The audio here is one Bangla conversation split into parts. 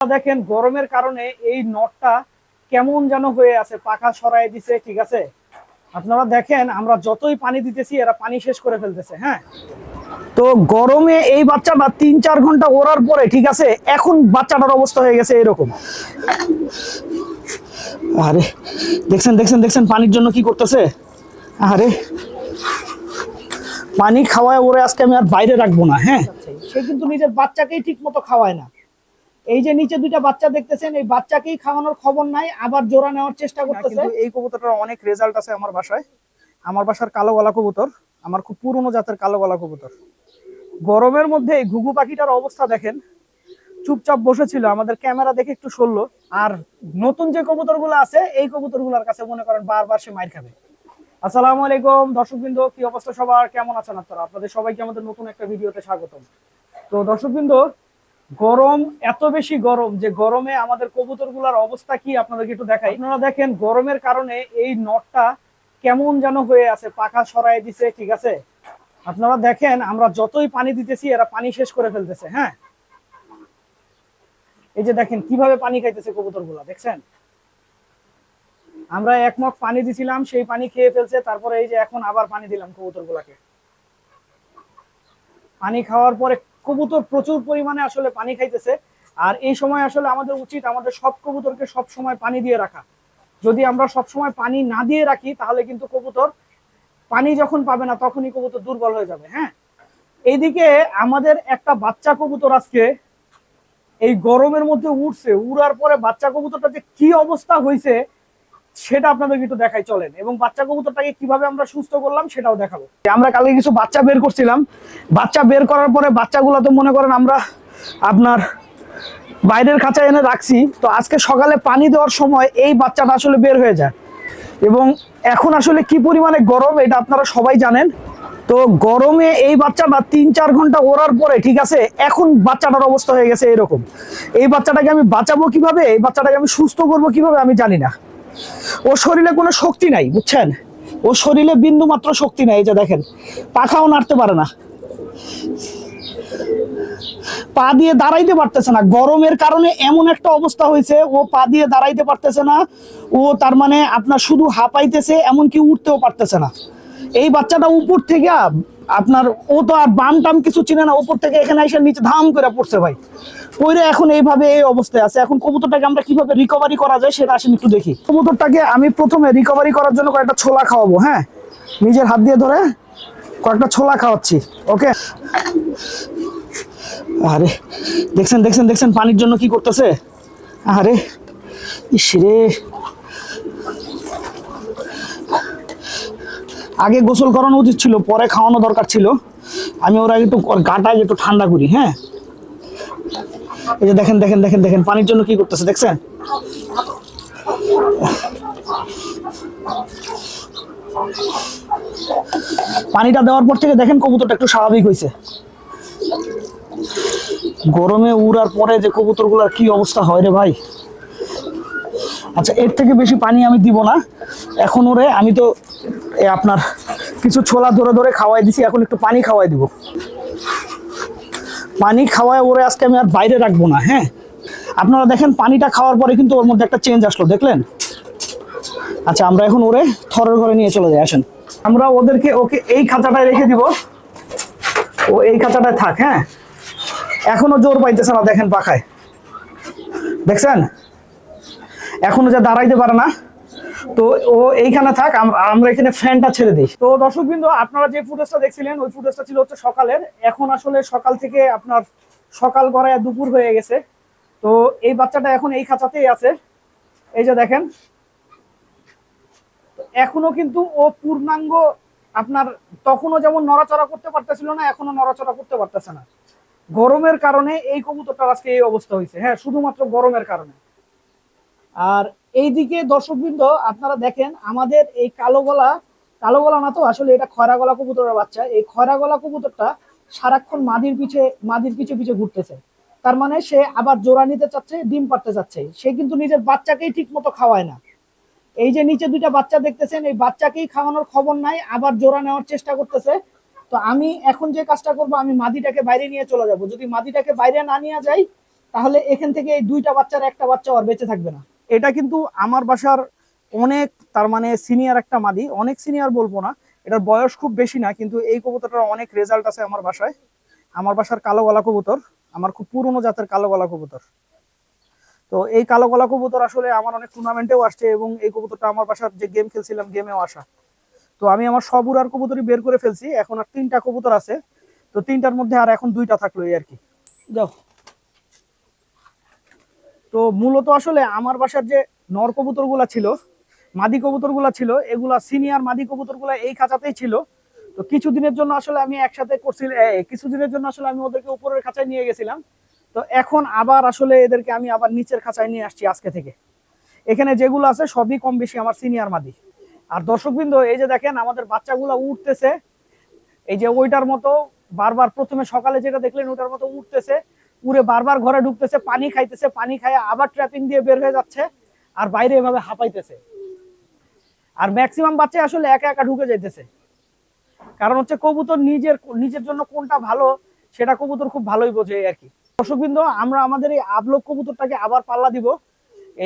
দেখেন, গরমের কারণে এই নটটা কেমন যেন হয়ে আছে, পাখা সরাই দিছে, ঠিক আছে? আপনারা দেখেন, আমরা যতই পানি দিতেছি, এরা পানি শেষ করে ফেলতেছে হ্যাঁ? তো গরমে এই বাচ্চাটা তিন চার ঘণ্টা ওড়ার পরে, ঠিক আছে, এখন বাচ্চাটার অবস্থা হয়ে গেছে এরকম। আরে, দেখছেন দেখছেন দেখছেন, পানির জন্য কি করতেছে? আরে, পানি খাওয়ায় ওরে আজকে আমি আর বাইরে রাখব না হ্যাঁ? সে কিন্তু নিজের বাচ্চাকেই ঠিক মতো খাওয়ায় না। এই যে নিচে দুইটা বাচ্চা দেখতেছেন এই বাচ্চাকেই খাওয়ানোর খবর নাই আবার জোড়া নেওয়ার চেষ্টা করতেছে। এই কবুতরটার অনেক রেজাল্ট আছে আমার বাসায়। আমার বাসার কালো গলা কবুতর আমার খুব পুরনো জাতের কালো গলা কবুতর। গরমের মধ্যে এই ঘুঘু পাখিটার অবস্থা দেখেন চুপচাপ বসেছিল আমাদের ক্যামেরা দেখে একটু সরলো। আর নতুন যে কবুতরগুলো আছে এই কবুতর কবুতরগুলোর কাছে মনে করেন বারবার সে মাইর খাবে। আসসালামু আলাইকুম দর্শকবৃন্দ কি অবস্থা সবার? কেমন আছেন আপনারা? আপনাদের সবাইকে আমাদের নতুন একটা ভিডিওতে স্বাগতম। তো দর্শকবৃন্দ গরম, এত বেশি গরম যে গরমে আমাদের কবুতরগুলোর অবস্থা কি আপনাদেরকে একটু দেখাই। আপনারা দেখেন, গরমের কারণে এই নটটা কেমন যেন হয়ে আছে, পাখা সরাই দিছে, ঠিক আছে? আপনারা দেখেন, আমরা যতই পানি দিতেছি, এরা পানি শেষ করে ফেলতেছে হ্যাঁ? এই যে দেখেন, কীভাবে পানি খাইতেছে কবুতরগুলা, দেখছেন? আমরা এক মগ পানি দিছিলাম, সেই পানি খেয়ে ফেলছে, তারপরে এই যে এখন আবার পানি দিলাম কবুতরগুলাকে। পানি খাওয়ার পরে কবুতর প্রচুর পরিমাণে আসলে পানি খাইতেছে। আর এই সময় আসলে আমাদের উচিত আমাদের সব কবুতরকে সব সময় পানি দিয়ে রাখা। যদি আমরা সব সময় পানি না দিয়ে রাখি, তাহলে কিন্তু কবুতর পানি যখন পাবে না, তখনই কবুতর দুর্বল হয়ে যাবে হ্যাঁ? এইদিকে আমাদের একটা বাচ্চা কবুতর আজকে এই গরমের মধ্যে উঠছে উড়ার পরে বাচ্চা কবুতরটা যে কি অবস্থা হয়েছে সেটা আপনাদেরকে একটু দেখাই, চলেন। এবং বাচ্চা কবুতরটাকে কীভাবে আমরা সুস্থ করলাম সেটাও দেখাবো। আমরা কালকে কিছু বাচ্চা বের করছিলাম। বাচ্চা বের করার পরে বাচ্চাগুলো তো মনে করেন আমরা আপনার বাইরের খাঁচা এনে রাখছি। তো আজকে সকালে পানি দেওয়ার সময় এই বাচ্চাটা আসলে বের হয়ে যায়। এবং এখন আসলে কি পরিমাণে গরম, এটা আপনারা সবাই জানেন। তো গরমে এই বাচ্চাটা তিন চার ঘণ্টা ওড়ার পরে, ঠিক আছে, এখন বাচ্চাটার অবস্থা হয়ে গেছে এরকম। এই বাচ্চাটাকে আমি বাঁচাবো কীভাবে? এই বাচ্চাটাকে আমি সুস্থ করব কীভাবে? আমি জানি না। ওর শরীরে কোনো শক্তি নাই, বুঝছেন? ওর শরীরে বিন্দু মাত্র শক্তি নাই যে দেখেন। পাখাও নাড়তে পারে না। পা দিয়ে দাঁড়াইতে পারতেছে না। গরমের কারণে এমন একটা অবস্থা হয়েছে, ও পা দিয়ে দাঁড়াইতে পারতেছে না। ও তার মানে আপনার শুধু হাঁপাইতেছে, এমনকি উঠতেও পারতেছে না। এই বাচ্চাটা উপর থেকে আপনার ও তো আর বাম টাম কিছু চিনে না ওপর থেকে এখানে এসে নিচে ধাম করে পড়ছে ভাই। পরে এখন এইভাবে এই অবস্থায় আছে। এখন কবুতরটাকে আমরা কীভাবে রিকভারি করা যায় সেটা আসেন একটু দেখি। কবুতরটাকে আমি প্রথমে রিকভারি করার জন্য কয়েকটা ছোলা খাওয়াবো হ্যাঁ? নিজের হাত দিয়ে ধরে কয়েকটা ছোলা খাওয়াচ্ছি, ওকে? আরে, দেখছেন দেখছেন দেখছেন পানির জন্য কি করতেছে? আরে, ইস রে। আগে গোসল করানো উচিত ছিল, পরে খাওয়ানো দরকার ছিল। আমি ওরা একটু গাটা একটু ঠান্ডা করি হ্যাঁ? এই যে দেখেন দেখেন দেখেন দেখেন, পানির জন্য কি করতেছে, দেখছেন? পানিটা দেওয়ার পর থেকে দেখেন কবুতরটা একটু স্বাভাবিক হয়েছে। গরমে উড়ার পরে যে কবুতরগুলোর কি অবস্থা হয় রে ভাই? আচ্ছা এর থেকে বেশি পানি আমি দিব না। এখন ওরে আমি তো আপনার কিছু ছোলা ধরে ধরে খাওয়াই দিছি, এখন একটু পানি খাওয়াই দিব। পানি খাওয়ায় ওরে আজকে আমি আর বাইরে রাখব না হ্যাঁ? আপনারা দেখেন, পানিটা খাওয়ার পরে কিন্তু ওর মধ্যে একটা চেঞ্জ আসলো, দেখলেন? আচ্ছা আমরা এখন ওরে থরের ঘরে নিয়ে চলে যাই, আসেন। আমরা ওদেরকে ওকে এই খাঁচাটায় রেখে দিব। ও এই খাঁচাটায় থাক হ্যাঁ? এখনও জোর পাইতেছে না, দেখেন পাখায়। দেখছেন? এখনও যা দাঁড়াইতে পারে না। তো ও এইখানে থাক আমরা এখানে ফ্যানটা ছেড়ে দিই। তো দর্শক বিন্দু আপনারা যে ফুটেজটা দেখছিলেন, ওই ফুটেজটা ছিল হচ্ছে সকালের। এখন আসলে সকাল থেকে আপনার সকাল গড়ায় দুপুর হয়ে গেছে। তো এই বাচ্চাটা এখন এই খাঁচাতেই আছে। এই যে দেখেন। এখনও কিন্তু ও পূর্ণাঙ্গ, আপনার তখনও যেমন নড়াচড়া করতে পারতেছিল না এখনও নড়াচড়া করতে পারতেছে না। গরমের কারণে এই কবুতরটার আজকে এই অবস্থা হয়েছে। হ্যাঁ শুধুমাত্র গরমের কারণে। আর এইদিকে দর্শকবৃন্দ, আপনারা দেখেন আমাদের এই কালো গলা কালো গলা না তো, আসলে এটা খয়রা গলা কবুতরের বাচ্চা। এই খয়রা গলা কবুতরটা সারাক্ষণ মাদির পিছে মাদির পিছে পিছে ঘুরতেছে। তার মানে সে আবার জোড়া নিতে চাচ্ছে, ডিম পারতে চাচ্ছে। সে কিন্তু নিজের বাচ্চাকেই ঠিক মতো খাওয়ায় না। এই যে নিচে দুইটা বাচ্চা দেখতেছেন, এই বাচ্চাকেই খাওয়ানোর খবর নাই, আবার জোড়া নেওয়ার চেষ্টা করতেছে। তো আমি এখন যে কাজটা করব, আমি মাদিটাকে বাইরে নিয়ে চলে যাব। যদি মাদিটাকে বাইরে না নিয়ে যাই, তাহলে এখান থেকে এই দুইটা বাচ্চার একটা বাচ্চা আর বেঁচে থাকবে না। এটা কিন্তু আমার বাসার অনেক, তার মানে সিনিয়র একটা মাদি, অনেক সিনিয়র বলব না, এটার বয়স খুব বেশি না, কিন্তু এই কবুতরটার অনেক রেজাল্ট আছে আমার বাসায়। আমার বাসার কালো গলা কবুতর, আমার খুব পুরনো জাতের কালো গলা কবুতর। তো এই কালো গলা কবুতর আসলে আমার অনেক টুর্নামেন্টেও আসছে এবং এই কবুতরটা আমার বাসার যে গেম খেলছিলাম গেমেও আসা। তো আমি আমার সব উড়ার কবুতরই বের করে ফেলছি, এখন আর তিনটা কবুতর আছে, তো তিনটার মধ্যে আর এখন দুইটা থাকল এই আর কি। যাও। তো মূলত আসলে আমার বাসার যে নর কবুতরগুলা ছিল মাদি কবুতরগুলা ছিল এগুলা সিনিয়র মাদি কবুতরগুলা এই খাঁচাতেই ছিল। তো কিছুদিনের জন্য আসলে আমি একসাথে করছি এ, কিছুদিনের জন্য আসলে আমি ওদেরকে উপরের খাঁচায় নিয়ে গেছিলাম। তো এখন আবার আসলে এদেরকে আমি আবার নিচের খাঁচায় নিয়ে আসছি আজকে থেকে। এখানে যেগুলো আছে সবই কম বেশি আমার সিনিয়র মাদি। আর দর্শকবৃন্দ এই যে দেখেন আমাদের বাচ্চাগুলো উঠতেছে এই যে ওইটার মতো বারবার প্রথমে সকালে যেটা দেখলেন ওটার মতো উঠতেছে উড়ে বারবার ঘরে ঢুকতেছে, পানি খাইতেছে, পানি খায় আবার ট্র্যাপিং দিয়ে বের হয়ে যাচ্ছে আর বাইরে এভাবে হাঁপাইতেছে। আর ম্যাক্সিমাম বাচ্চা আসলে একা একা ঢুকে যাইতেছে। কারণ হচ্ছে কবুতর নিজের নিজের জন্য কোনটা ভালো, সেটা কবুতর খুব ভালোই বোঝে আর কি। দর্শকবৃন্দ, আমরা আমাদের এই আবলক কবুতরটাকে আবার পাল্লা দিব।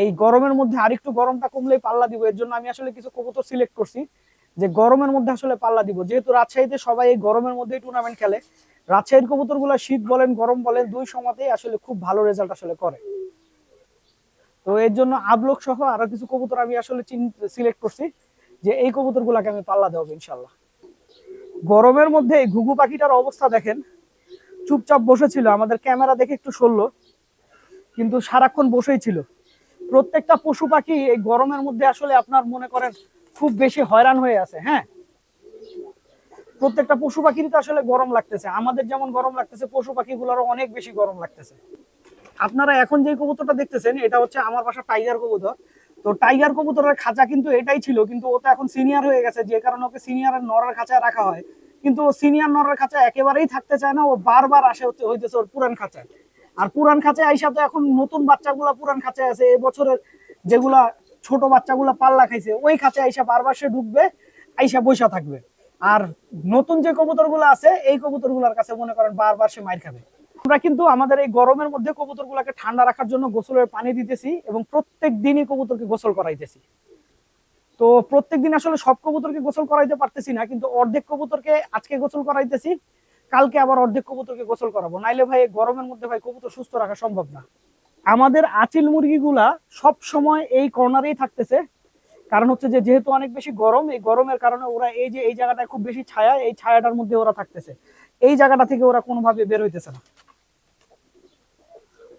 এই গরমের মধ্যে আরেকটু গরমটা কমলেই পাল্লা দিব। এর জন্য আমি আসলে কিছু কবুতর সিলেক্ট করছি যে গরমের মধ্যে আসলে পাল্লা দিব। যেহেতু রাজশাহীতে সবাই এই গরমের মধ্যেই টুর্নামেন্ট খেলে রাজশাহীর কবুতর শীত বলেন, গরম বলেন, দুই সময়তেই আসলে খুব ভালো রেজাল্ট আসলে করে। তো এর জন্য আবলক সহ আরও কিছু কবুতর আমি আসলে সিলেক্ট করছি যে এই কবুতর গুলাকে আমি পাল্লা দেবো ইনশাল্লাহ। গরমের মধ্যে এই ঘুঘু পাখিটার অবস্থা দেখেন, চুপচাপ বসেছিল, আমাদের ক্যামেরা দেখে একটু সরলো, কিন্তু সারাক্ষণ বসেই ছিল। প্রত্যেকটা পশু পাখি এই গরমের মধ্যে আসলে আপনার মনে করেন খুব বেশি হয়রান হয়ে আছে হ্যাঁ? প্রত্যেকটা পশু পাখিরই তো আসলে গরম লাগতেছে। আমাদের যেমন গরম লাগতেছে পশু পাখিগুলোরও অনেক বেশি গরম লাগতেছে। আপনারা এখন যে কবুতরটা দেখতেছেন, এটা হচ্ছে আমার বাসা টাইগার কবুতর। তো টাইগার কবুতরের খাঁচা কিন্তু এটাই ছিল, কিন্তু ও তো এখন সিনিয়র হয়ে গেছে, যে কারণে ওকে সিনিয়র নরের খাঁচায় রাখা হয়। কিন্তু ও সিনিয়র নরের খাঁচা একেবারেই থাকতে চায় না, ও বারবার আসে হচ্ছে হইতেছে ওর পুরান খাঁচায়। আর পুরান খাঁচায় আইসা তো এখন নতুন বাচ্চাগুলা পুরান খাঁচায় আছে এবছরের যেগুলা ছোট বাচ্চাগুলা পাল্লা খাইছে, ওই খাঁচায় আইসা বারবার সে ঢুকবে, আইসা বৈশা থাকবে। আর নতুন যে কবুতরগুলো আছে, এই কবুতরগুলোর কাছে মনে করেন বারবার সে মাইর খাবে। আমরা কিন্তু আমাদের এই গরমের মধ্যে কবুতরগুলোকে ঠান্ডা রাখার জন্য গোসলের পানি দিতেছি এবং প্রত্যেক দিনই কবুতরকে গোসল করাইতেছি। তো প্রত্যেক দিন আসলে সব কবুতরকে গোসল করাইতে পারতেছি না, কিন্তু অর্ধেক কবুতরকে আজকে গোসল করাইতেছি, কালকে আবার অর্ধেক কবুতরকে গোসল করাবো। নাইলে ভাই গরমের মধ্যে ভাই কবুতর সুস্থ রাখা সম্ভব না। আমাদের আচিল মুরগিগুলা সব সময় এই কর্নারেই থাকতেছে কারণ হচ্ছে যে যেহেতু অনেক বেশি গরম, এই গরমের কারণে ওরা এই যে, এই জায়গাটায় খুব বেশি ছায়া, এই ছায়াটার মধ্যে ওরা থাকতেছে। এই জায়গাটা থেকে ওরা কোনোভাবে বের হইতেছে না।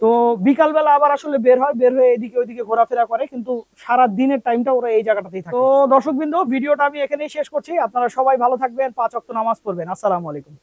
তো বিকালবেলা আবার আসলে বের হয়, বের হয়ে এদিকে ওইদিকে ঘোরাফেরা করে, কিন্তু সারা দিনের টাইমটা ওরা এই জায়গাটাতেই থাকে। তো দর্শকবৃন্দ, ভিডিওটা আমি এখানেই শেষ করছি। আপনারা সবাই ভালো থাকবেন, পাঁচ অক্ট নামাজ পড়বেন। আসসালামু আলাইকুম।